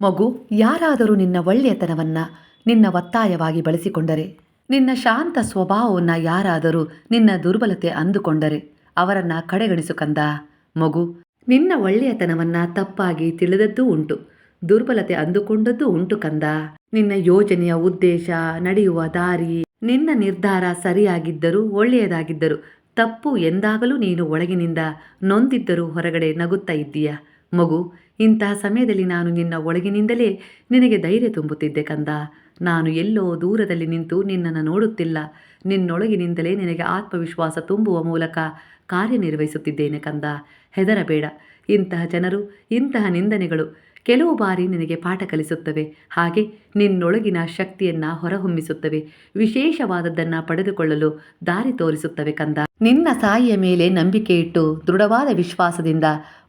ಮಗು, ಯಾರಾದರೂ ನಿನ್ನ ಒಳ್ಳೆಯತನವನ್ನ ನಿನ್ನ ಒತ್ತಾಯವಾಗಿ ಬಳಸಿಕೊಂಡರೆ, ನಿನ್ನ ಶಾಂತ ಸ್ವಭಾವವನ್ನು ಯಾರಾದರೂ ನಿನ್ನ ದುರ್ಬಲತೆ ಅಂದುಕೊಂಡರೆ ಅವರನ್ನ ಕಡೆಗಣಿಸು ಕಂದ. ಮಗು, ನಿನ್ನ ಒಳ್ಳೆಯತನವನ್ನ ತಪ್ಪಾಗಿ ತಿಳಿದದ್ದೂ ಉಂಟು, ದುರ್ಬಲತೆ ಅಂದುಕೊಂಡದ್ದು ಉಂಟು ಕಂದ. ನಿನ್ನ ಯೋಜನೆಯ ಉದ್ದೇಶ, ನಡೆಯುವ ದಾರಿ, ನಿನ್ನ ನಿರ್ಧಾರ ಸರಿಯಾಗಿದ್ದರೂ ಒಳ್ಳೆಯದಾಗಿದ್ದರೂ ತಪ್ಪು ಎಂದಾಗಲೂ ನೀನು ಒಳಗಿನಿಂದ ನೊಂದಿದ್ದರೂ ಹೊರಗಡೆ ನಗುತ್ತಾ ಇದ್ದೀಯ? ಮಗು, ಇಂತಹ ಸಮಯದಲ್ಲಿ ನಾನು ನಿನ್ನ ಒಳಗಿನಿಂದಲೇ ನಿನಗೆ ಧೈರ್ಯ ತುಂಬುತ್ತಿದ್ದೆ ಕಂದ. ನಾನು ಎಲ್ಲೋ ದೂರದಲ್ಲಿ ನಿಂತು ನಿನ್ನನ್ನು ನೋಡುತ್ತಿಲ್ಲ. ನಿನ್ನೊಳಗಿನಿಂದಲೇ ನಿನಗೆ ಆತ್ಮವಿಶ್ವಾಸ ತುಂಬುವ ಮೂಲಕ ಕಾರ್ಯನಿರ್ವಹಿಸುತ್ತಿದ್ದೇನೆ ಕಂದ. ಹೆದರಬೇಡ. ಇಂತಹ ಜನರು, ಇಂತಹ ನಿಂದನೆಗಳು ಕೆಲವು ಬಾರಿ ನಿನಗೆ ಪಾಠ ಕಲಿಸುತ್ತವೆ. ಹಾಗೆ ನಿನ್ನೊಳಗಿನ ಶಕ್ತಿಯನ್ನ ಹೊರಹೊಮ್ಮಿಸುತ್ತವೆ. ವಿಶೇಷವಾದದ್ದನ್ನು ಪಡೆದುಕೊಳ್ಳಲು ದಾರಿ ತೋರಿಸುತ್ತವೆ ಕಂದ. ನಿನ್ನ ಸಾಯಿಯ ಮೇಲೆ ನಂಬಿಕೆ ಇಟ್ಟು ದೃಢವಾದ ವಿಶ್ವಾಸದಿಂದ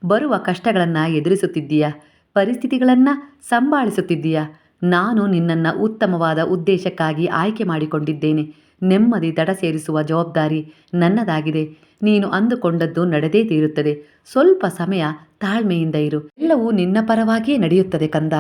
ಬರುವ ಕಷ್ಟಗಳನ್ನು ಎದುರಿಸುತ್ತಿದ್ದೀಯ? ಪರಿಸ್ಥಿತಿಗಳನ್ನು ಸಂಭಾಳಿಸುತ್ತಿದ್ದೀಯ? ನಾನು ನಿನ್ನನ್ನು ಉತ್ತಮವಾದ ಉದ್ದೇಶಕ್ಕಾಗಿ ಆಯ್ಕೆ ಮಾಡಿಕೊಂಡಿದ್ದೇನೆ. ನೆಮ್ಮದಿ ದಡ ಸೇರಿಸುವ ಜವಾಬ್ದಾರಿ ನನ್ನದಾಗಿದೆ. ನೀನು ಅಂದುಕೊಂಡದ್ದು ನಡೆದೇ ತೀರುತ್ತದೆ. ಸ್ವಲ್ಪ ಸಮಯ ತಾಳ್ಮೆಯಿಂದ ಇರು. ಎಲ್ಲವೂ ನಿನ್ನ ಪರವಾಗಿಯೇ ನಡೆಯುತ್ತದೆ ಕಂದ.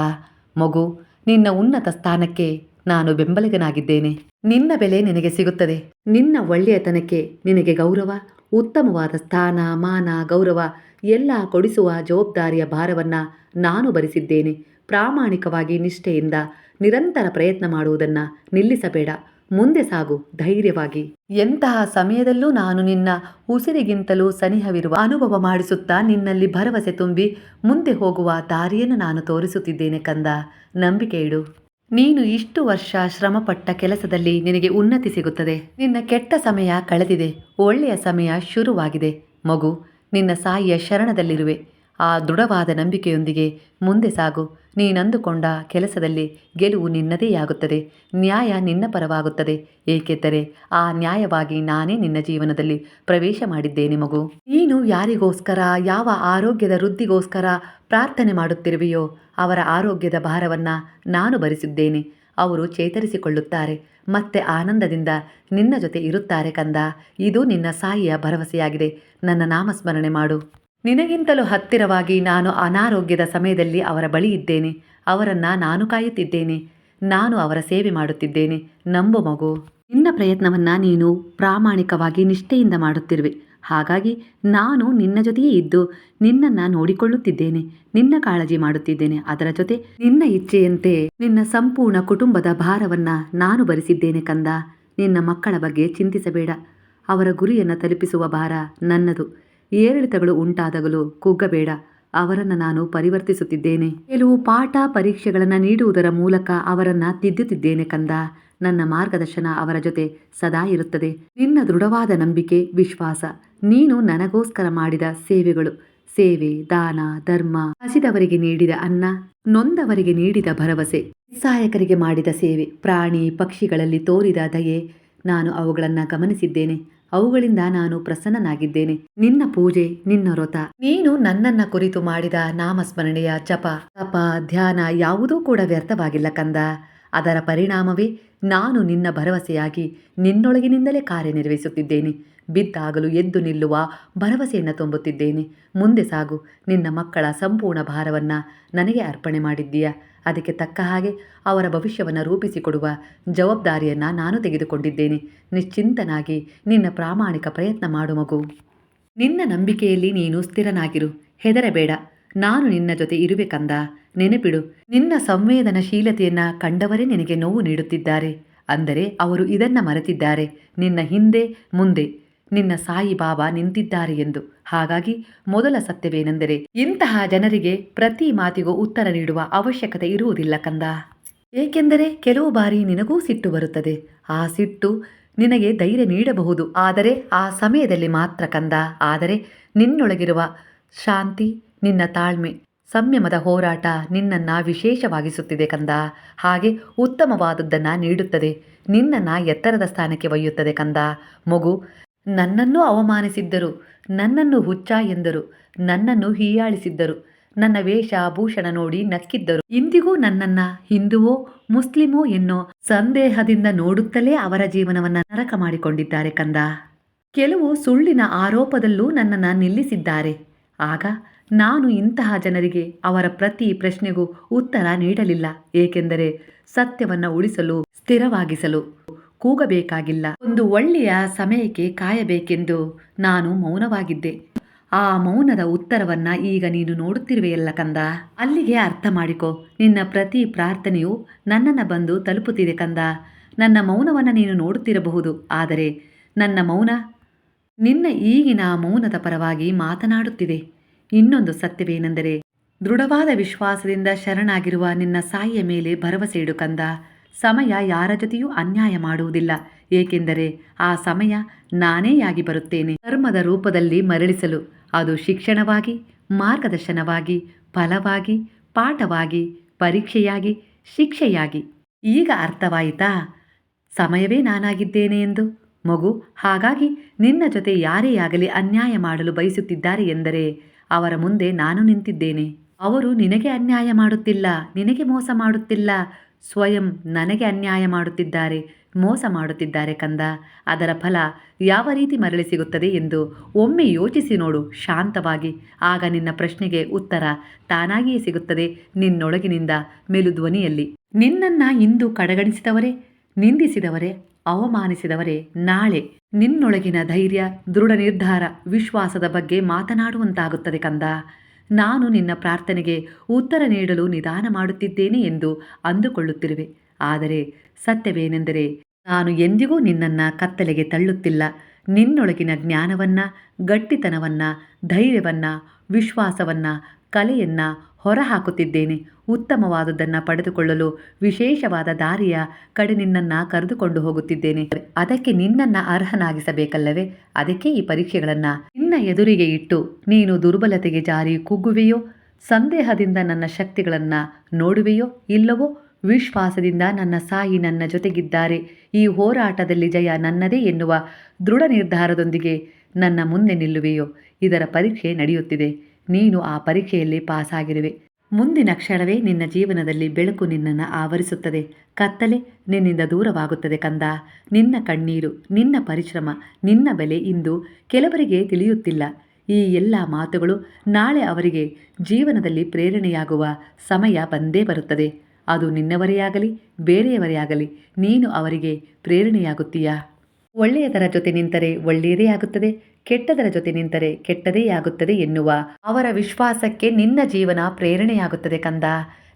ಮಗು, ನಿನ್ನ ಉನ್ನತ ಸ್ಥಾನಕ್ಕೆ ನಾನು ಬೆಂಬಲಿಗನಾಗಿದ್ದೇನೆ. ನಿನ್ನ ಬೆಲೆ ನಿನಗೆ ಸಿಗುತ್ತದೆ. ನಿನ್ನ ಒಳ್ಳೆಯತನಕ್ಕೆ ನಿನಗೆ ಗೌರವ, ಉತ್ತಮವಾದ ಸ್ಥಾನ, ಮಾನ, ಗೌರವ ಎಲ್ಲ ಕೊಡಿಸುವ ಜವಾಬ್ದಾರಿಯ ಭಾರವನ್ನು ನಾನು ಭರಿಸಿದ್ದೇನೆ. ಪ್ರಾಮಾಣಿಕವಾಗಿ ನಿಷ್ಠೆಯಿಂದ ನಿರಂತರ ಪ್ರಯತ್ನ ಮಾಡುವುದನ್ನು ನಿಲ್ಲಿಸಬೇಡ. ಮುಂದೆ ಸಾಗು, ಧೈರ್ಯವಾಗಿ. ಎಂತಹ ಸಮಯದಲ್ಲೂ ನಾನು ನಿನ್ನ ಉಸಿರಿಗಿಂತಲೂ ಸನಿಹವಿರುವ ಅನುಭವ ಮಾಡಿಸುತ್ತಾ ನಿನ್ನಲ್ಲಿ ಭರವಸೆ ತುಂಬಿ ಮುಂದೆ ಹೋಗುವ ದಾರಿಯನ್ನು ನಾನು ತೋರಿಸುತ್ತಿದ್ದೇನೆ ಕಂದ. ನಂಬಿಕೆ ಇಡು. ನೀನು ಇಷ್ಟು ವರ್ಷ ಶ್ರಮಪಟ್ಟ ಕೆಲಸದಲ್ಲಿ ನಿನಗೆ ಉನ್ನತಿ ಸಿಗುತ್ತದೆ. ನಿನ್ನ ಕೆಟ್ಟ ಸಮಯ ಕಳೆದಿದೆ. ಒಳ್ಳೆಯ ಸಮಯ ಶುರುವಾಗಿದೆ. ಮಗು, ನಿನ್ನ ಸಾಯಿಯ ಶರಣದಲ್ಲಿರುವೆ. ಆ ದೃಢವಾದ ನಂಬಿಕೆಯೊಂದಿಗೆ ಮುಂದೆ ಸಾಗು. ನೀನಂದುಕೊಂಡ ಕೆಲಸದಲ್ಲಿ ಗೆಲುವು ನಿನ್ನದೇ ಆಗುತ್ತದೆ. ನ್ಯಾಯ ನಿನ್ನ ಪರವಾಗುತ್ತದೆ. ಏಕೆಂದರೆ ಆ ನ್ಯಾಯವಾಗಿ ನಾನೇ ನಿನ್ನ ಜೀವನದಲ್ಲಿ ಪ್ರವೇಶ ಮಾಡಿದ್ದೇನೆ ಮಗು. ನೀನು ಯಾರಿಗೋಸ್ಕರ, ಯಾವ ಆರೋಗ್ಯದ ವೃದ್ಧಿಗೋಸ್ಕರ ಪ್ರಾರ್ಥನೆ ಮಾಡುತ್ತಿರುವೆಯೋ ಅವರ ಆರೋಗ್ಯದ ಭಾರವನ್ನು ನಾನು ಭರಿಸಿದ್ದೇನೆ. ಅವರು ಚೇತರಿಸಿಕೊಳ್ಳುತ್ತಾರೆ. ಮತ್ತೆ ಆನಂದದಿಂದ ನಿನ್ನ ಜೊತೆ ಇರುತ್ತಾರೆ ಕಂದ. ಇದು ನಿನ್ನ ಸಾಯಿಯ ಭರವಸೆಯಾಗಿದೆ. ನನ್ನ ನಾಮಸ್ಮರಣೆ ಮಾಡು. ನಿನಗಿಂತಲೂ ಹತ್ತಿರವಾಗಿ ನಾನು ಅನಾರೋಗ್ಯದ ಸಮಯದಲ್ಲಿ ಅವರ ಬಳಿ ಇದ್ದೇನೆ. ಅವರನ್ನು ನಾನು ಕಾಯುತ್ತಿದ್ದೇನೆ. ನಾನು ಅವರ ಸೇವೆ ಮಾಡುತ್ತಿದ್ದೇನೆ. ನಂಬು ಮಗು. ನಿನ್ನ ಪ್ರಯತ್ನವನ್ನು ನೀನು ಪ್ರಾಮಾಣಿಕವಾಗಿ ನಿಷ್ಠೆಯಿಂದ ಮಾಡುತ್ತಿರುವೆ. ಹಾಗಾಗಿ ನಾನು ನಿನ್ನ ಜೊತೆಯೇ ಇದ್ದು ನಿನ್ನನ್ನು ನೋಡಿಕೊಳ್ಳುತ್ತಿದ್ದೇನೆ. ನಿನ್ನ ಕಾಳಜಿ ಮಾಡುತ್ತಿದ್ದೇನೆ. ಅದರ ಜೊತೆ ನಿನ್ನ ಇಚ್ಛೆಯಂತೆ ನಿನ್ನ ಸಂಪೂರ್ಣ ಕುಟುಂಬದ ಭಾರವನ್ನು ನಾನು ಭರಿಸಿದ್ದೇನೆ ಕಂದ. ನಿನ್ನ ಮಕ್ಕಳ ಬಗ್ಗೆ ಚಿಂತಿಸಬೇಡ. ಅವರ ಗುರಿಯನ್ನು ತಲುಪಿಸುವ ಭಾರ ನನ್ನದು. ಏರಿಳಿತಗಳು ಉಂಟಾದಾಗಲೂ ಕುಗ್ಗಬೇಡ ಅವರನ್ನು ನಾನು ಪರಿವರ್ತಿಸುತ್ತಿದ್ದೇನೆ. ಕೆಲವು ಪಾಠ ಪರೀಕ್ಷೆಗಳನ್ನು ನೀಡುವುದರ ಮೂಲಕ ಅವರನ್ನು ತಿದ್ದುತ್ತಿದ್ದೇನೆ ಕಂದ. ನನ್ನ ಮಾರ್ಗದರ್ಶನ ಅವರ ಜೊತೆ ಸದಾ ಇರುತ್ತದೆ. ನಿನ್ನ ದೃಢವಾದ ನಂಬಿಕೆ, ವಿಶ್ವಾಸ, ನೀನು ನನಗೋಸ್ಕರ ಮಾಡಿದ ಸೇವೆಗಳು. ಸೇವೆ, ದಾನ, ಧರ್ಮ. ಹಸಿದವರಿಗೆ ನೀಡಿದ ಅನ್ನ, ನೊಂದವರಿಗೆ ನೀಡಿದ ಭರವಸೆ. ಸಹಾಯಕರಿಗೆ ಮಾಡಿದ ಸೇವೆ. ಪ್ರಾಣಿ, ಪಕ್ಷಿಗಳಲ್ಲಿ ತೋರಿದ ದಯೆ. ನಾನು ಅವುಗಳನ್ನು ಗಮನಿಸಿದ್ದೇನೆ. ಅವುಗಳಿಂದ ನಾನು ಪ್ರಸನ್ನನಾಗಿದ್ದೇನೆ. ನಿನ್ನ ಪೂಜೆ, ನಿನ್ನ ವ್ರತ, ನೀನು ನನ್ನನ್ನ ಕುರಿತು ಮಾಡಿದ ನಾಮಸ್ಮರಣೆಯ ಜಪ, ತಪ, ಧ್ಯಾನ ಯಾವುದೂ ಕೂಡ ವ್ಯರ್ಥವಾಗಿಲ್ಲ ಕಂದ. ಅದರ ಪರಿಣಾಮವೇ ನಾನು ನಿನ್ನ ಭರವಸೆಯಾಗಿ ನಿನ್ನೊಳಗಿನಿಂದಲೇ ಕಾರ್ಯನಿರ್ವಹಿಸುತ್ತಿದ್ದೇನೆ. ಬಿದ್ದಾಗಲು ಎದ್ದು ನಿಲ್ಲುವ ಭರವಸೆಯನ್ನು ತುಂಬುತ್ತಿದ್ದೇನೆ. ಮುಂದೆ ಸಾಗು, ನಿನ್ನ ಮಕ್ಕಳ ಸಂಪೂರ್ಣ ಭಾರವನ್ನು ನನಗೆ ಅರ್ಪಣೆ ಮಾಡಿದ್ದೀಯ? ಅದಕ್ಕೆ ತಕ್ಕ ಹಾಗೆ ಅವರ ಭವಿಷ್ಯವನ್ನು ರೂಪಿಸಿಕೊಡುವ ಜವಾಬ್ದಾರಿಯನ್ನು ನಾನು ತೆಗೆದುಕೊಂಡಿದ್ದೇನೆ. ನಿಶ್ಚಿಂತನಾಗಿ ನಿನ್ನ ಪ್ರಾಮಾಣಿಕ ಪ್ರಯತ್ನ ಮಾಡು ಮಗು. ನಿನ್ನ ನಂಬಿಕೆಯಲ್ಲಿ ನೀನು ಸ್ಥಿರನಾಗಿರು. ಹೆದರಬೇಡ. ನಾನು ನಿನ್ನ ಜೊತೆ ಇರುವೆ ಕಂದ. ನೆನಪಿಡು, ನಿನ್ನ ಸಂವೇದನಶೀಲತೆಯನ್ನು ಕಂಡವರೇ ನಿನಗೆ ನೋವು ನೀಡುತ್ತಿದ್ದಾರೆ. ಅಂದರೆ ಅವರು ಇದನ್ನ ಮರೆತಿದ್ದಾರೆ. ನಿನ್ನ ಹಿಂದೆ, ಮುಂದೆ. ನಿನ್ನ ಸಾಯಿ ಬಾಬಾ ನಿಂತಿದ್ದಾರೆ ಎಂದು. ಹಾಗಾಗಿ ಮೊದಲ ಸತ್ಯವೇನೆಂದರೆ, ಇಂತಹ ಜನರಿಗೆ ಪ್ರತಿ ಮಾತಿಗೂ ಉತ್ತರ ನೀಡುವ ಅವಶ್ಯಕತೆ ಇರುವುದಿಲ್ಲ ಕಂದ. ಏಕೆಂದರೆ ಕೆಲವು ಬಾರಿ ನಿನಗೂ ಸಿಟ್ಟು ಬರುತ್ತದೆ. ಆ ಸಿಟ್ಟು ನಿನಗೆ ಧೈರ್ಯ ನೀಡಬಹುದು. ಆದರೆ ಆ ಸಮಯದಲ್ಲಿ ಮಾತ್ರ ಕಂದ. ಆದರೆ ನಿನ್ನೊಳಗಿರುವ ಶಾಂತಿ, ನಿನ್ನ ತಾಳ್ಮೆ, ಸಂಯಮದ ಹೋರಾಟ ನಿನ್ನನ್ನು ವಿಶೇಷವಾಗಿಸುತ್ತಿದೆ ಕಂದ. ಹಾಗೆ ಉತ್ತಮವಾದದ್ದನ್ನು ನೀಡುತ್ತದೆ. ನಿನ್ನನ್ನು ಎತ್ತರದ ಸ್ಥಾನಕ್ಕೆ ಒಯ್ಯುತ್ತದೆ ಕಂದ. ಮಗು ನನ್ನನ್ನು ಅವಮಾನಿಸಿದ್ದರು. ನನ್ನನ್ನು ಹುಚ್ಚ ಎಂದರು. ನನ್ನನ್ನು ಹೀಯಾಳಿಸಿದ್ದರು. ನನ್ನ ವೇಷ ಭೂಷಣ ನೋಡಿ ನಕ್ಕಿದ್ದರು. ಇಂದಿಗೂ ನನ್ನನ್ನ ಹಿಂದುವೋ, ಮುಸ್ಲಿಮೋ ಎನ್ನೋ ಸಂದೇಹದಿಂದ ನೋಡುತ್ತಲೇ ಅವರ ಜೀವನವನ್ನ ನರಕ ಮಾಡಿಕೊಂಡಿದ್ದಾರೆ ಕಂದ. ಕೆಲವು ಸುಳ್ಳಿನ ಆರೋಪದಲ್ಲೂ ನನ್ನನ್ನು ನಿಲ್ಲಿಸಿದ್ದಾರೆ. ಆಗ ನಾನು ಇಂತಹ ಜನರಿಗೆ ಅವರ ಪ್ರತಿ ಪ್ರಶ್ನೆಗೂ ಉತ್ತರ ನೀಡಲಿಲ್ಲ. ಏಕೆಂದರೆ ಸತ್ಯವನ್ನು ಉಳಿಸಲು, ಸ್ಥಿರವಾಗಿಸಲು ಕೂಗಬೇಕಾಗಿಲ್ಲ. ಒಂದು ಒಳ್ಳೆಯ ಸಮಯಕ್ಕೆ ಕಾಯಬೇಕೆಂದು ನಾನು ಮೌನವಾಗಿದ್ದೆ. ಆ ಮೌನದ ಉತ್ತರವನ್ನ ಈಗ ನೀನು ನೋಡುತ್ತಿರುವೆಯಲ್ಲ ಕಂದ? ಅಲ್ಲಿಗೆ ಅರ್ಥ ಮಾಡಿಕೊ. ನಿನ್ನ ಪ್ರತಿ ಪ್ರಾರ್ಥನೆಯು ನನ್ನನ್ನು ಬಂದು ತಲುಪುತ್ತಿದೆ ಕಂದ. ನನ್ನ ಮೌನವನ್ನು ನೀನು ನೋಡುತ್ತಿರಬಹುದು. ಆದರೆ ನನ್ನ ಮೌನ ನಿನ್ನ ಈಗಿನ ಮೌನದ ಪರವಾಗಿ ಮಾತನಾಡುತ್ತಿದೆ. ಇನ್ನೊಂದು ಸತ್ಯವೇನೆಂದರೆ ದೃಢವಾದ ವಿಶ್ವಾಸದಿಂದ ಶರಣಾಗಿರುವ ನಿನ್ನ ಸಾಯಿಯ ಮೇಲೆ ಭರವಸೆ ಇಡು ಕಂದ. ಸಮಯ ಯಾರ ಜೊತೆಯೂ ಅನ್ಯಾಯ ಮಾಡುವುದಿಲ್ಲ, ಏಕೆಂದರೆ ಆ ಸಮಯ ನಾನೇಯಾಗಿ ಬರುತ್ತೇನೆ. ಧರ್ಮದ ರೂಪದಲ್ಲಿ ಮರಳಿಸಲು ಅದು ಶಿಕ್ಷಣವಾಗಿ, ಮಾರ್ಗದರ್ಶನವಾಗಿ, ಫಲವಾಗಿ, ಪಾಠವಾಗಿ, ಪರೀಕ್ಷೆಯಾಗಿ, ಶಿಕ್ಷೆಯಾಗಿ. ಈಗ ಅರ್ಥವಾಯಿತಾ? ಸಮಯವೇ ನಾನಾಗಿದ್ದೇನೆ ಎಂದು? ಮಗು, ಹಾಗಾಗಿ ನಿನ್ನ ಜೊತೆ ಯಾರೇ ಆಗಲಿ ಅನ್ಯಾಯ ಮಾಡಲು ಬಯಸುತ್ತಿದ್ದಾರೆ ಎಂದರೆ ಅವರ ಮುಂದೆ ನಾನು ನಿಂತಿದ್ದೇನೆ. ಅವರು ನಿನಗೆ ಅನ್ಯಾಯ ಮಾಡುತ್ತಿಲ್ಲ, ನಿನಗೆ ಮೋಸ ಮಾಡುತ್ತಿಲ್ಲ ಸ್ವಯಂ ನನಗೆ ಅನ್ಯಾಯ ಮಾಡುತ್ತಿದ್ದಾರೆ, ಮೋಸ ಮಾಡುತ್ತಿದ್ದಾರೆ ಕಂದ. ಅದರ ಫಲ ಯಾವ ರೀತಿ ಮರಳಿ ಸಿಗುತ್ತದೆ ಎಂದು ಒಮ್ಮೆ ಯೋಚಿಸಿ ನೋಡು ಶಾಂತವಾಗಿ. ಆಗ ನಿನ್ನ ಪ್ರಶ್ನೆಗೆ ಉತ್ತರ ತಾನಾಗಿಯೇ ಸಿಗುತ್ತದೆ ನಿನ್ನೊಳಗಿನಿಂದ ಮೆಲುಧ್ವನಿಯಲ್ಲಿ. ನಿನ್ನನ್ನ ಇಂದು ಕಡೆಗಣಿಸಿದವರೇ, ನಿಂದಿಸಿದವರೇ, ಅವಮಾನಿಸಿದವರೇ ನಾಳೆ. ನಿನ್ನೊಳಗಿನ ಧೈರ್ಯ, ದೃಢ ನಿರ್ಧಾರ, ವಿಶ್ವಾಸದ ಬಗ್ಗೆ ಮಾತನಾಡುವಂತಾಗುತ್ತದೆ ಕಂದ. ನಾನು ನಿನ್ನ ಪ್ರಾರ್ಥನೆಗೆ ಉತ್ತರ ನೀಡಲು ನಿಧಾನ ಮಾಡುತ್ತಿದ್ದೇನೆ ಎಂದು ಅಂದುಕೊಳ್ಳುತ್ತಿರುವೆ. ಆದರೆ ಸತ್ಯವೇನೆಂದರೆ ನಾನು ಎಂದಿಗೂ ನಿನ್ನನ್ನು ಕತ್ತಲೆಗೆ ತಳ್ಳುತ್ತಿಲ್ಲ. ನಿನ್ನೊಳಗಿನ ಜ್ಞಾನವನ್ನು, ಗಟ್ಟಿತನವನ್ನ, ಧೈರ್ಯವನ್ನ, ವಿಶ್ವಾಸವನ್ನ, ಕಲೆಯನ್ನ ಹೊರಹಾಕುತ್ತಿದ್ದೇನೆ. ಉತ್ತಮವಾದುದನ್ನು ಪಡೆದುಕೊಳ್ಳಲು ವಿಶೇಷವಾದ ದಾರಿಯ ಕಡೆ ನಿನ್ನನ್ನು ಕರೆದುಕೊಂಡು ಹೋಗುತ್ತಿದ್ದೇನೆ. ಅದಕ್ಕೆ ನಿನ್ನನ್ನು ಅರ್ಹನಾಗಿಸಬೇಕಲ್ಲವೇ? ಅದಕ್ಕೆ ಈ ಪರೀಕ್ಷೆಗಳನ್ನು ನಿನ್ನ ಎದುರಿಗೆ ಇಟ್ಟು ನೀನು ದುರ್ಬಲತೆಗೆ ಜಾರಿ ಕುಗ್ಗುವೆಯೋ? ಸಂದೇಹದಿಂದ ನನ್ನ ಶಕ್ತಿಗಳನ್ನು ನೋಡುವೆಯೋ? ಇಲ್ಲವೋ? ವಿಶ್ವಾಸದಿಂದ ನನ್ನ ಸಾಯಿ ನನ್ನ ಜೊತೆಗಿದ್ದಾರೆ. ಈ ಹೋರಾಟದಲ್ಲಿ ಜಯ ನನ್ನದೇ ಎನ್ನುವ ದೃಢ ನಿರ್ಧಾರದೊಂದಿಗೆ ನನ್ನ ಮುಂದೆ ನಿಲ್ಲುವೆಯೋ? ಇದರ ಪರೀಕ್ಷೆ ನಡೆಯುತ್ತಿದೆ. ನೀನು ಆ ಪರೀಕ್ಷೆಯಲ್ಲಿ ಪಾಸಾಗಿರುವೆ. ಮುಂದಿನ ಕ್ಷಣವೇ ನಿನ್ನ ಜೀವನದಲ್ಲಿ ಬೆಳಕು ನಿನ್ನನ್ನು ಆವರಿಸುತ್ತದೆ. ಕತ್ತಲೆ ನಿನ್ನಿಂದ ದೂರವಾಗುತ್ತದೆ ಕಂದ. ನಿನ್ನ ಕಣ್ಣೀರು, ನಿನ್ನ ಪರಿಶ್ರಮ, ನಿನ್ನ ಬೆಲೆ ಇಂದು ಕೆಲವರಿಗೆ ತಿಳಿಯುತ್ತಿಲ್ಲ. ಈ ಎಲ್ಲ ಮಾತುಗಳು ನಾಳೆ ಅವರಿಗೆ ಜೀವನದಲ್ಲಿ ಪ್ರೇರಣೆಯಾಗುವ ಸಮಯ ಬಂದೇ ಬರುತ್ತದೆ. ಅದು ನಿನ್ನವರೇ ಆಗಲಿ ಬೇರೆಯವರೇ ಆಗಲಿ ನೀನು ಅವರಿಗೆ ಪ್ರೇರಣೆಯಾಗುತ್ತೀಯಾ? ಒಳ್ಳೆಯದರ ಜೊತೆ ನಿಂತರೆ ಒಳ್ಳೆಯದೇ ಆಗುತ್ತದೆ, ಕೆಟ್ಟದರ ಜೊತೆ ನಿಂತರೆ ಕೆಟ್ಟದೇ ಆಗುತ್ತದೆ ಎನ್ನುವ ಅವರ ವಿಶ್ವಾಸಕ್ಕೆ ನಿನ್ನ ಜೀವನ ಪ್ರೇರಣೆಯಾಗುತ್ತದೆ ಕಂದ.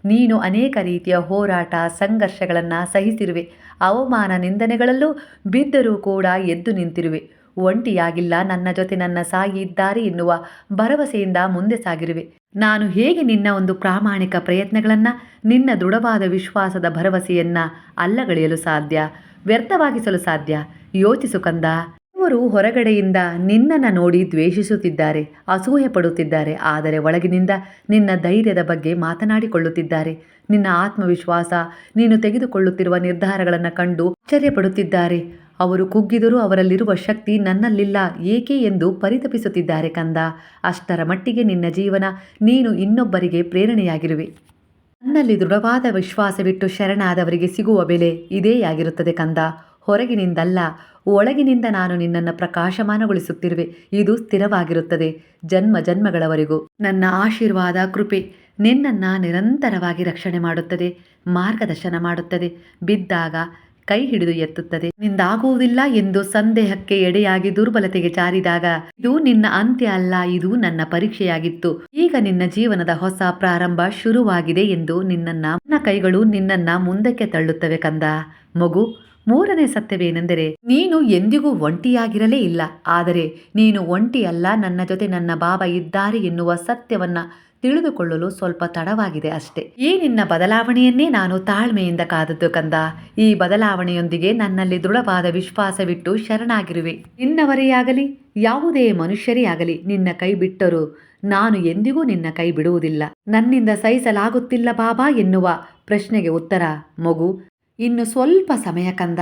ನೀನು ಅನೇಕ ರೀತಿಯ ಹೋರಾಟ, ಸಂಘರ್ಷಗಳನ್ನು ಸಹಿಸಿರುವೆ. ಅವಮಾನ ನಿಂದನೆಗಳಲ್ಲೂ ಬಿದ್ದರೂ ಕೂಡ ಎದ್ದು ನಿಂತಿರುವೆ. ಒಂಟಿಯಾಗಿಲ್ಲ ನನ್ನ ಜೊತೆ ನನ್ನ ಸಾಯಿ ಇದ್ದಾರೆ ಎನ್ನುವ ಭರವಸೆಯಿಂದ ಮುಂದೆ ಸಾಗಿರುವೆ. ನಾನು ಹೇಗೆ ನಿನ್ನ ಒಂದು ಪ್ರಾಮಾಣಿಕ ಪ್ರಯತ್ನಗಳನ್ನು, ನಿನ್ನ ದೃಢವಾದ ವಿಶ್ವಾಸದ ಭರವಸೆಯನ್ನು ಅಲ್ಲಗಳೆಯಲು ಸಾಧ್ಯ? ವ್ಯರ್ಥವಾಗಿಸಲು ಸಾಧ್ಯ? ಯೋಚಿಸು ಕಂದ. ಅವರು ಹೊರಗಡೆಯಿಂದ ನಿನ್ನನ್ನು ನೋಡಿ ದ್ವೇಷಿಸುತ್ತಿದ್ದಾರೆ ಅಸೂಯೆ ಪಡುತ್ತಿದ್ದಾರೆ ಆದರೆ ಒಳಗಿನಿಂದ ನಿನ್ನ ಧೈರ್ಯದ ಬಗ್ಗೆ ಮಾತನಾಡಿಕೊಳ್ಳುತ್ತಿದ್ದಾರೆ. ನಿನ್ನ ಆತ್ಮವಿಶ್ವಾಸ, ನೀನು ತೆಗೆದುಕೊಳ್ಳುತ್ತಿರುವ ನಿರ್ಧಾರಗಳನ್ನು ಕಂಡು ಆಶ್ಚರ್ಯಪಡುತ್ತಿದ್ದಾರೆ. ಅವರು ಕುಗ್ಗಿದರೂ ಅವರಲ್ಲಿರುವ ಶಕ್ತಿ ನನ್ನಲ್ಲಿಲ್ಲ, ಏಕೆ ಎಂದು ಪರಿತಪಿಸುತ್ತಿದ್ದಾರೆ ಕಂದ. ಅಷ್ಟರ ಮಟ್ಟಿಗೆ ನಿನ್ನ ಜೀವನ ನೀನು ಇನ್ನೊಬ್ಬರಿಗೆ ಪ್ರೇರಣೆಯಾಗಿರುವೆ. ನನ್ನಲ್ಲಿ ದೃಢವಾದ ವಿಶ್ವಾಸವಿಟ್ಟು ಶರಣಾದವರಿಗೆ ಸಿಗುವ ಬೆಲೆ ಇದೇ ಆಗಿರುತ್ತದೆ ಕಂದ. ಹೊರಗಿನಿಂದಲ್ಲ, ಒಳಗಿನಿಂದ ನಾನು ನಿನ್ನನ್ನು ಪ್ರಕಾಶಮಾನಗೊಳಿಸುತ್ತಿರುವೆ. ಇದು ಸ್ಥಿರವಾಗಿರುತ್ತದೆ. ಜನ್ಮ ಜನ್ಮಗಳವರೆಗೂ ನನ್ನ ಆಶೀರ್ವಾದ, ಕೃಪೆ ನಿನ್ನನ್ನು ನಿರಂತರವಾಗಿ ರಕ್ಷಣೆ ಮಾಡುತ್ತದೆ, ಮಾರ್ಗದರ್ಶನ ಮಾಡುತ್ತದೆ. ಬಿದ್ದಾಗ ಕೈ ಹಿಡಿದು ಎತ್ತುತ್ತದೆ. ನಿಂದಾಗುವುದಿಲ್ಲ ಎಂದು ಸಂದೇಹಕ್ಕೆ ಎಡೆಯಾಗಿ ದುರ್ಬಲತೆಗೆ ಜಾರಿದಾಗ, ಇದು ನಿನ್ನ ಅಂತ್ಯ ಅಲ್ಲ, ಇದು ನನ್ನ ಪರೀಕ್ಷೆಯಾಗಿತ್ತು. ಈಗ ನಿನ್ನ ಜೀವನದ ಹೊಸ ಪ್ರಾರಂಭ ಶುರುವಾಗಿದೆ ಎಂದು ನಿನ್ನನ್ನ, ನನ್ನ ಕೈಗಳು ನಿನ್ನನ್ನ ಮುಂದಕ್ಕೆ ತಳ್ಳುತ್ತವೆ ಕಂದ. ಮಗು, ಮೂರನೇ ಸತ್ಯವೇನೆಂದರೆ, ನೀನು ಎಂದಿಗೂ ಒಂಟಿಯಾಗಿರಲೇ ಇಲ್ಲ. ಆದರೆ, ನೀನು ಒಂಟಿಯಲ್ಲ, ನನ್ನ ಜೊತೆ ನನ್ನ ಬಾಬಾ ಇದ್ದಾರೆ ಎನ್ನುವ ಸತ್ಯವನ್ನ ತಿಳಿದುಕೊಳ್ಳಲು ಸ್ವಲ್ಪ ತಡವಾಗಿದೆ ಅಷ್ಟೇ. ಈ ನಿನ್ನ ಬದಲಾವಣೆಯನ್ನೇ ನಾನು ತಾಳ್ಮೆಯಿಂದ ಕಾದದ್ದು ಕಂದ. ಈ ಬದಲಾವಣೆಯೊಂದಿಗೆ ನನ್ನಲ್ಲಿ ದೃಢವಾದ ವಿಶ್ವಾಸವಿಟ್ಟು ಶರಣಾಗಿರುವೆ. ನಿನ್ನವರೇ ಆಗಲಿ ಯಾವುದೇ ಮನುಷ್ಯರೇ ಆಗಲಿ ನಿನ್ನ ಕೈ ಬಿಟ್ಟರು. ನಾನು ಎಂದಿಗೂ ನಿನ್ನ ಕೈ ಬಿಡುವುದಿಲ್ಲ. ನನ್ನಿಂದ ಸಹಿಸಲಾಗುತ್ತಿಲ್ಲ ಬಾಬಾ ಎನ್ನುವ ಪ್ರಶ್ನೆಗೆ ಉತ್ತರ, ಮಗು. ಇನ್ನು ಸ್ವಲ್ಪ ಸಮಯ ಕಂದ.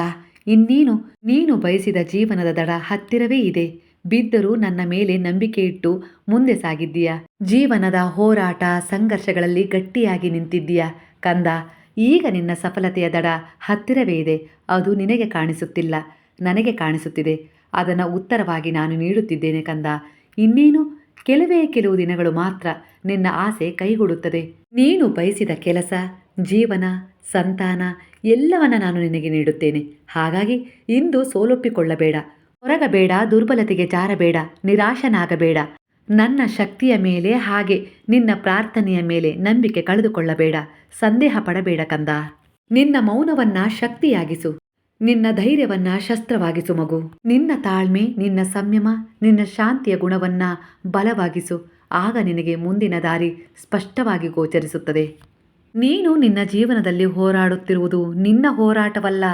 ಇನ್ನೇನು? ನೀನು ಬಯಸಿದ ಜೀವನದ ದಡ ಹತ್ತಿರವೇ ಇದೆ. ಬಿದ್ದರೂ ನನ್ನ ಮೇಲೆ ನಂಬಿಕೆ ಇಟ್ಟು ಮುಂದೆ ಸಾಗಿದ್ದೀಯ? ಜೀವನದ ಹೋರಾಟ ಸಂಘರ್ಷಗಳಲ್ಲಿ ಗಟ್ಟಿಯಾಗಿ ನಿಂತಿದ್ದೀಯ? ಕಂದ, ಈಗ ನಿನ್ನ ಸಫಲತೆಯ ದಡ ಹತ್ತಿರವೇ ಇದೆ. ಅದು ನಿನಗೆ ಕಾಣಿಸುತ್ತಿಲ್ಲ, ನನಗೆ ಕಾಣಿಸುತ್ತಿದೆ. ಅದನ್ನು ಉತ್ತರವಾಗಿ ನಾನು ನೀಡುತ್ತಿದ್ದೇನೆ ಕಂದ. ಇನ್ನೇನು? ಕೆಲವೇ ಕೆಲವು ದಿನಗಳು ಮಾತ್ರ ನಿನ್ನ ಆಸೆ ಕೈಗೂಡುತ್ತದೆ. ನೀನು ಬಯಸಿದ ಕೆಲಸ, ಜೀವನ, ಸಂತಾನ ಎಲ್ಲವನ್ನ ನಾನು ನಿನಗೆ ನೀಡುತ್ತೇನೆ. ಹಾಗಾಗಿ ಇಂದು ಸೋಲೊಪ್ಪಿಕೊಳ್ಳಬೇಡ. ಹೊರಗಬೇಡ ದುರ್ಬಲತೆಗೆ ಜಾರಬೇಡ, ನಿರಾಶನಾಗಬೇಡ. ನನ್ನ ಶಕ್ತಿಯ ಮೇಲೆ ಹಾಗೆ, ನಿನ್ನ ಪ್ರಾರ್ಥನೆಯ ಮೇಲೆ ನಂಬಿಕೆ ಕಳೆದುಕೊಳ್ಳಬೇಡ. ಸಂದೇಹ ಪಡಬೇಡ ಕಂದ. ನಿನ್ನ ಮೌನವನ್ನ ಶಕ್ತಿಯಾಗಿಸು. ನಿನ್ನ ಧೈರ್ಯವನ್ನ ಶಸ್ತ್ರವಾಗಿಸು ಮಗು. ನಿನ್ನ ತಾಳ್ಮೆ, ನಿನ್ನ ಸಂಯಮ, ನಿನ್ನ ಶಾಂತಿಯ ಗುಣವನ್ನ ಬಲವಾಗಿಸು. ಆಗ ನಿನಗೆ ಮುಂದಿನ ದಾರಿ ಸ್ಪಷ್ಟವಾಗಿ ಗೋಚರಿಸುತ್ತದೆ. ನೀನು ನಿನ್ನ ಜೀವನದಲ್ಲಿ ಹೋರಾಡುತ್ತಿರುವುದು ನಿನ್ನ ಹೋರಾಟವಲ್ಲ.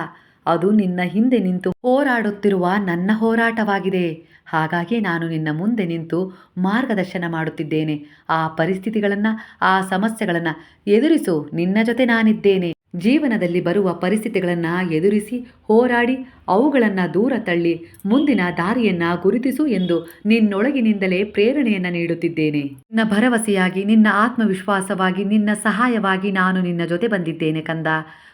ಅದು ನಿನ್ನ ಹಿಂದೆ ನಿಂತು ಹೋರಾಡುತ್ತಿರುವ ನನ್ನ ಹೋರಾಟವಾಗಿದೆ. ಹಾಗಾಗಿ ನಾನು ನಿನ್ನ ಮುಂದೆ ನಿಂತು ಮಾರ್ಗದರ್ಶನ ಮಾಡುತ್ತಿದ್ದೇನೆ. ಆ ಪರಿಸ್ಥಿತಿಗಳನ್ನು, ಆ ಸಮಸ್ಯೆಗಳನ್ನು ಎದುರಿಸು. ನಿನ್ನ ಜೊತೆ ನಾನಿದ್ದೇನೆ. ಜೀವನದಲ್ಲಿ ಬರುವ ಪರಿಸ್ಥಿತಿಗಳನ್ನು ಎದುರಿಸಿ, ಹೋರಾಡಿ, ಅವುಗಳನ್ನು ದೂರ ತಳ್ಳಿ, ಮುಂದಿನ ದಾರಿಯನ್ನ ಗುರುತಿಸು ಎಂದು ನಿನ್ನೊಳಗಿನಿಂದಲೇ ಪ್ರೇರಣೆಯನ್ನ ನೀಡುತ್ತಿದ್ದೇನೆ. ನಿನ್ನ ಭರವಸೆಯಾಗಿ, ನಿನ್ನ ಆತ್ಮವಿಶ್ವಾಸವಾಗಿ, ನಿನ್ನ ಸಹಾಯವಾಗಿ ನಾನು ನಿನ್ನ ಜೊತೆ ಬಂದಿದ್ದೇನೆ ಕಂದ.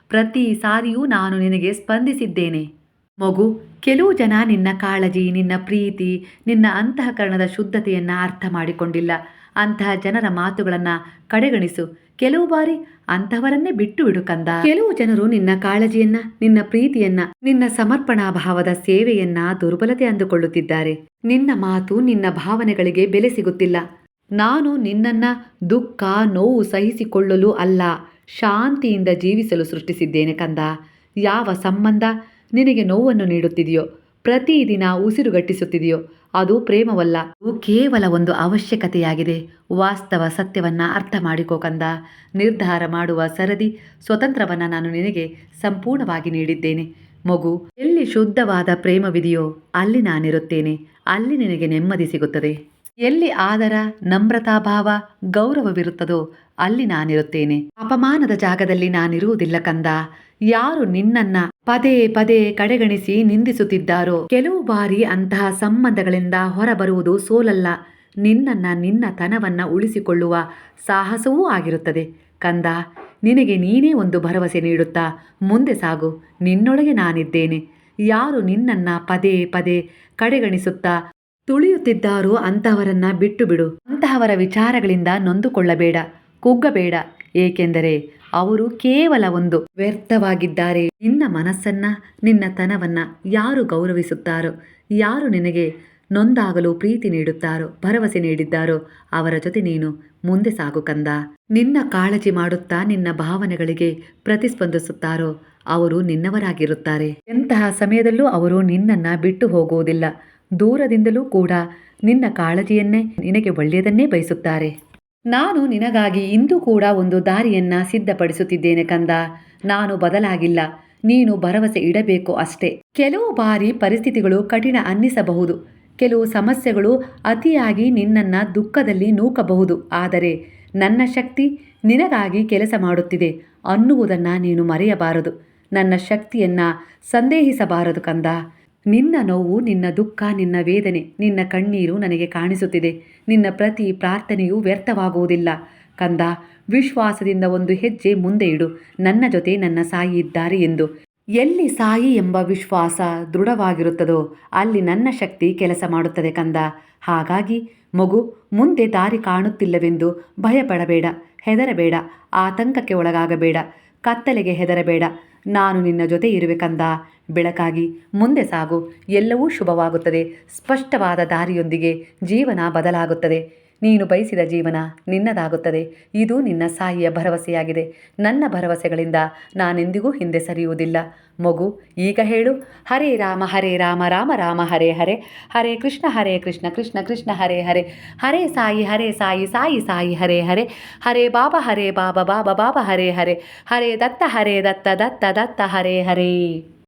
ಪ್ರತಿ ಸಾರಿಯೂ ನಾನು ನಿನಗೆ ಸ್ಪಂದಿಸಿದ್ದೇನೆ. ಮಗು, ಕೆಲವು ಜನ ನಿನ್ನ ಕಾಳಜಿ, ನಿನ್ನ ಪ್ರೀತಿ, ನಿನ್ನ ಅಂತಃಕರಣದ ಶುದ್ಧತೆಯನ್ನು ಅರ್ಥ ಮಾಡಿಕೊಂಡಿಲ್ಲ. ಅಂತಹ ಜನರ ಮಾತುಗಳನ್ನು ಕಡೆಗಣಿಸು. ಕೆಲವು ಬಾರಿ ಅಂತಹವರನ್ನೇ ಬಿಟ್ಟು ಬಿಡು ಕಂದ. ಕೆಲವು ಜನರು ನಿನ್ನ ಕಾಳಜಿಯನ್ನ, ನಿನ್ನ ಪ್ರೀತಿಯನ್ನ, ನಿನ್ನ ಸಮರ್ಪಣಾ ಭಾವದ ಸೇವೆಯನ್ನ ದುರ್ಬಲತೆ ಅಂದುಕೊಳ್ಳುತ್ತಿದ್ದಾರೆ. ನಿನ್ನ ಮಾತು ನಿನ್ನ ಭಾವನೆಗಳಿಗೆ ಬೆಲೆ ಸಿಗುತ್ತಿಲ್ಲ. ನಾನು ನಿನ್ನನ್ನ ದುಃಖ, ನೋವು ಸಹಿಸಿಕೊಳ್ಳಲು ಅಲ್ಲ. ಶಾಂತಿಯಿಂದ ಜೀವಿಸಲು ಸೃಷ್ಟಿಸಿದ್ದೇನೆ ಕಂದ. ಯಾವ ಸಂಬಂಧ ನಿನಗೆ ನೋವನ್ನು ನೀಡುತ್ತಿದೆಯೋ, ಪ್ರತಿದಿನ ಉಸಿರುಗಟ್ಟಿಸುತ್ತಿದೆಯೋ, ಅದು ಪ್ರೇಮವಲ್ಲ. ಅದು ಕೇವಲ ಒಂದು ಅವಶ್ಯಕತೆಯಾಗಿದೆ. ವಾಸ್ತವ ಸತ್ಯವನ್ನ ಅರ್ಥ ಮಾಡಿಕೋ ಕಂದ. ನಿರ್ಧಾರ ಮಾಡುವ ಸರದಿ ಸ್ವತಂತ್ರವನ್ನ ನಾನು ನಿನಗೆ ಸಂಪೂರ್ಣವಾಗಿ ನೀಡಿದ್ದೇನೆ. ಮಗು, ಎಲ್ಲಿ ಶುದ್ಧವಾದ ಪ್ರೇಮವಿದೆಯೋ, ಅಲ್ಲಿ ನಾನಿರುತ್ತೇನೆ. ಅಲ್ಲಿ ನಿನಗೆ ನೆಮ್ಮದಿ ಸಿಗುತ್ತದೆ. ಎಲ್ಲಿ ಆದರ ನಮ್ರತಾಭಾವ ಗೌರವವಿರುತ್ತದೋ ಅಲ್ಲಿ ನಾನಿರುತ್ತೇನೆ. ಅಪಮಾನದ ಜಾಗದಲ್ಲಿ ನಾನಿರುವುದಿಲ್ಲ ಕಂದ. ಯಾರು ನಿನ್ನನ್ನ ಪದೇ ಪದೇ ಕಡೆಗಣಿಸಿ ನಿಂದಿಸುತ್ತಿದ್ದಾರೋ? ಕೆಲವು ಬಾರಿ ಅಂತಹ ಸಂಬಂಧಗಳಿಂದ ಹೊರಬರುವುದು ಸೋಲಲ್ಲ. ನಿನ್ನನ್ನ ನಿನ್ನ ತನವನ್ನ ಉಳಿಸಿಕೊಳ್ಳುವ ಸಾಹಸವೂ ಆಗಿರುತ್ತದೆ. ಕಂದ, ನಿನಗೆ ನೀನೇ ಒಂದು ಭರವಸೆ ನೀಡುತ್ತಾ? ಮುಂದೆ ಸಾಗು. ನಿನ್ನೊಳಗೆ ನಾನಿದ್ದೇನೆ. ಯಾರು ನಿನ್ನನ್ನ ಪದೇ ಪದೇ ಕಡೆಗಣಿಸುತ್ತಾ? ತುಳಿಯುತ್ತಿದ್ದಾರೋ ಅಂತಹವರನ್ನ ಬಿಟ್ಟು ಬಿಡು ಅಂತಹವರ ವಿಚಾರಗಳಿಂದ ನೊಂದುಕೊಳ್ಳಬೇಡ, ಕುಗ್ಗಬೇಡ. ಏಕೆಂದರೆ ಅವರು ಕೇವಲ ಒಂದು, ವ್ಯರ್ಥವಾಗಿದ್ದಾರೆ. ನಿನ್ನ ಮನಸ್ಸನ್ನ, ನಿನ್ನ ತನವನ್ನ ಯಾರು ಗೌರವಿಸುತ್ತಾರೋ, ಯಾರು ನಿನಗೆ ನೊಂದಾಗಲು ಪ್ರೀತಿ ನೀಡುತ್ತಾರೋ, ಭರವಸೆ ನೀಡಿದ್ದಾರೋ, ಅವರ ಜೊತೆ ನೀನು ಮುಂದೆ ಸಾಗು ಕಂದ. ನಿನ್ನ ಕಾಳಜಿ ಮಾಡುತ್ತಾ ನಿನ್ನ ಭಾವನೆಗಳಿಗೆ ಪ್ರತಿಸ್ಪಂದಿಸುತ್ತಾರೋ, ಅವರು ನಿನ್ನವರಾಗಿರುತ್ತಾರೆ. ಎಂತಹ ಸಮಯದಲ್ಲೂ ಅವರು ನಿನ್ನನ್ನ ಬಿಟ್ಟು ಹೋಗುವುದಿಲ್ಲ. ದೂರದಿಂದಲೂ ಕೂಡ ನಿನ್ನ ಕಾಳಜಿಯನ್ನೇ ನಿನಗೆ ಒಳ್ಳೆಯದನ್ನೇ ಬಯಸುತ್ತಾರೆ. ನಾನು ನಿನಗಾಗಿ ಇಂದು ಕೂಡ ಒಂದು ದಾರಿಯನ್ನ ಸಿದ್ಧಪಡಿಸುತ್ತಿದ್ದೇನೆ ಕಂದ. ನಾನು ಬದಲಾಗಿಲ್ಲ. ನೀನು ಭರವಸೆ ಇಡಬೇಕು ಅಷ್ಟೇ. ಕೆಲವು ಬಾರಿ ಪರಿಸ್ಥಿತಿಗಳು ಕಠಿಣ ಅನ್ನಿಸಬಹುದು. ಕೆಲವು ಸಮಸ್ಯೆಗಳು ಅತಿಯಾಗಿ ನಿನ್ನನ್ನು ದುಃಖದಲ್ಲಿ ನೂಕಬಹುದು. ಆದರೆ ನನ್ನ ಶಕ್ತಿ ನಿನಗಾಗಿ ಕೆಲಸ ಮಾಡುತ್ತಿದೆ ಅನ್ನುವುದನ್ನು ನೀನು ಮರೆಯಬಾರದು. ನನ್ನ ಶಕ್ತಿಯನ್ನು ಸಂದೇಹಿಸಬಾರದು ಕಂದ. ನಿನ್ನ ನೋವು, ನಿನ್ನ ದುಃಖ, ನಿನ್ನ ವೇದನೆ, ನಿನ್ನ ಕಣ್ಣೀರು ನನಗೆ ಕಾಣಿಸುತ್ತಿದೆ. ನಿನ್ನ ಪ್ರತಿ ಪ್ರಾರ್ಥನೆಯೂ ವ್ಯರ್ಥವಾಗುವುದಿಲ್ಲ. ಕಂದ, ವಿಶ್ವಾಸದಿಂದ ಒಂದು ಹೆಜ್ಜೆ ಮುಂದೆ ಇಡು. ನನ್ನ ಜೊತೆ ನನ್ನ ಸಾಯಿ ಇದ್ದಾರೆ ಎಂದು. ಎಲ್ಲಿ ಸಾಯಿ ಎಂಬ ವಿಶ್ವಾಸ ದೃಢವಾಗಿರುತ್ತದೋ, ಅಲ್ಲಿ ನನ್ನ ಶಕ್ತಿ ಕೆಲಸ ಮಾಡುತ್ತದೆ ಕಂದ. ಹಾಗಾಗಿ, ಮಗು, ಮುಂದೆ ದಾರಿ ಕಾಣುತ್ತಿಲ್ಲವೆಂದು ಭಯಪಡಬೇಡ, ಹೆದರಬೇಡ, ಆತಂಕಕ್ಕೆ ಒಳಗಾಗಬೇಡ, ಕತ್ತಲೆಗೆ ಹೆದರಬೇಡ. ನಾನು ನಿನ್ನ ಜೊತೆ ಇರುವೆ ಕಂದ. ಬೆಳಕಾಗಿ ಮುಂದೆ ಸಾಗು. ಎಲ್ಲವೂ ಶುಭವಾಗುತ್ತದೆ. ಸ್ಪಷ್ಟವಾದ ದಾರಿಯೊಂದಿಗೆ ಜೀವನ ಬದಲಾಗುತ್ತದೆ. ನೀನು ಬಯಸಿದ ಜೀವನ ನಿನ್ನದಾಗುತ್ತದೆ. ಇದು ನಿನ್ನ ಸಾಯಿಯ ಭರವಸೆಯಾಗಿದೆ. ನನ್ನ ಭರವಸೆಗಳಿಂದ ನಾನೆಂದಿಗೂ ಹಿಂದೆ ಸರಿಯುವುದಿಲ್ಲ. ಮಗು, ಈಗ ಹೇಳು. ಹರೇ ರಾಮ ಹರೇ ರಾಮ ರಾಮ ರಾಮ, ಹರೇ ಹರೇ. ಹರೇ ಕೃಷ್ಣ ಹರೇ ಕೃಷ್ಣ ಕೃಷ್ಣ ಕೃಷ್ಣ, ಹರೇ ಹರೇ. ಹರೇ ಸಾಯಿ ಹರೇ ಸಾಯಿ ಸಾಯಿ ಸಾಯಿ, ಹರೇ ಹರೇ. ಹರೇ ಬಾಬಾ ಹರೇ ಬಾಬಾ ಬಾಬಾ ಬಾಬಾ, ಹರೇ ಹರೇ. ಹರೇ ದತ್ತ ಹರೇ ದತ್ತ ದತ್ತ ದತ್ತ, ಹರೇ ಹರೇ.